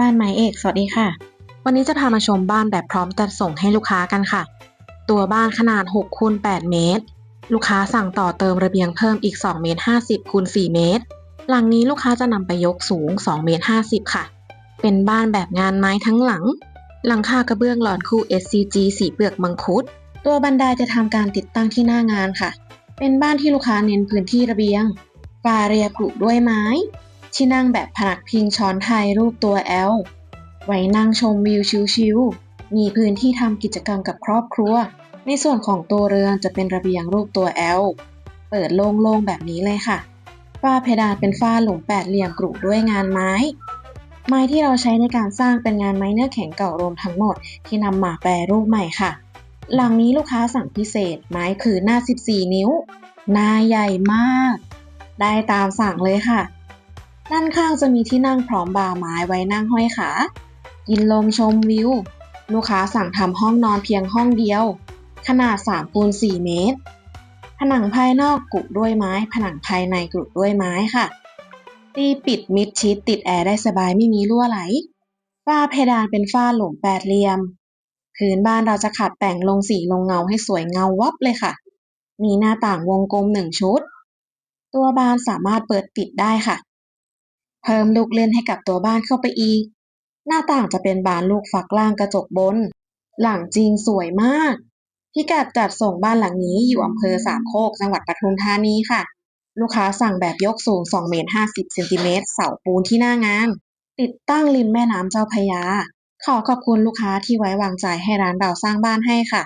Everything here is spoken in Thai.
บ้านไม้เอก สวัสดีค่ะ วันนี้จะพามาชมบ้านแบบพร้อมจัดส่งให้ลูกค้ากันค่ะ ตัวบ้านขนาด6คูณ8เมตร ลูกค้าสั่งต่อเติมระเบียงเพิ่มอีก2เมตร50คูณ4เมตร หลังนี้ลูกค้าจะนำไปยกสูง2เมตร50 ค่ะ เป็นบ้านแบบงานไม้ทั้งหลัง หลังคากระเบื้องหลอดคู่ SCG สีเปลือกมังคุด ตัวบันไดจะทำการติดตั้งที่หน้างานค่ะ เป็นบ้านที่ลูกค้าเน้นพื้นที่ระเบียงฝาเรียปลูกด้วยไม้ ที่นั่งแบบผนักพิงช้อนไทยรูปตัว L ไว้นั่งชมวิวชิลๆมีพื้นที่ทำกิจกรรมกับครอบครัว ในส่วนของตัวเรือนจะเป็นระเบียงรูปตัว L เปิดโล่งๆแบบนี้เลยค่ะ ฝ้าเพดานเป็นฝ้าหลุมแปดเหลี่ยมกรุด้วยงานไม้ ไม้ที่เราใช้ในการสร้างเป็นงานไม้เนื้อแข็งเก่ารวมทั้งหมดที่นำมาแปรรูปใหม่ค่ะ หลังนี้ลูกค้าสั่งพิเศษ ไม้คือหน้า 14 นิ้ว หน้าใหญ่มาก ได้ตามสั่งเลยค่ะ ด้านข้างจะมีที่นั่งพร้อมบาร์ไม้ไว้นั่งห้อยขากินลมชมวิว ลูกค้าสั่งทำห้องนอนเพียงห้องเดียว ขนาด3คูณ4เมตร ผนังภายนอกกรุด้วยไม้ ผนังภายในกรุด้วยไม้ค่ะ ตีปิดมิดชิดติดแอร์ได้สบายไม่มีรั่วไหล ฝ้าเพดานเป็นฝ้าหลุมแปดเหลี่ยม พื้นบ้านเราจะขัดแต่งลงสีลงเงาให้สวยเงาวับเลยค่ะ มีหน้าต่างวงกลมหนึ่งชุด ตัวบานสามารถเปิดปิดได้ค่ะ เพิ่มลูกเล่นให้กับตัวบ้านเข้าไปอีก หน้าต่างจะเป็นบานลูกฟักล่างกระจกบน หลังจริงสวยมาก พิกัดจัดส่งบ้านหลังนี้อยู่อำเภอสามโคกจังหวัดปทุมธานีค่ะ ลูกค้าสั่งแบบยกสูง2เมตร50เซนติเมตรเสาปูนที่หน้างาน ติดตั้งริมแม่น้ำเจ้าพยา ขอขอบคุณลูกค้าที่ไว้วางใจให้ร้านเราสร้างบ้านให้ค่ะ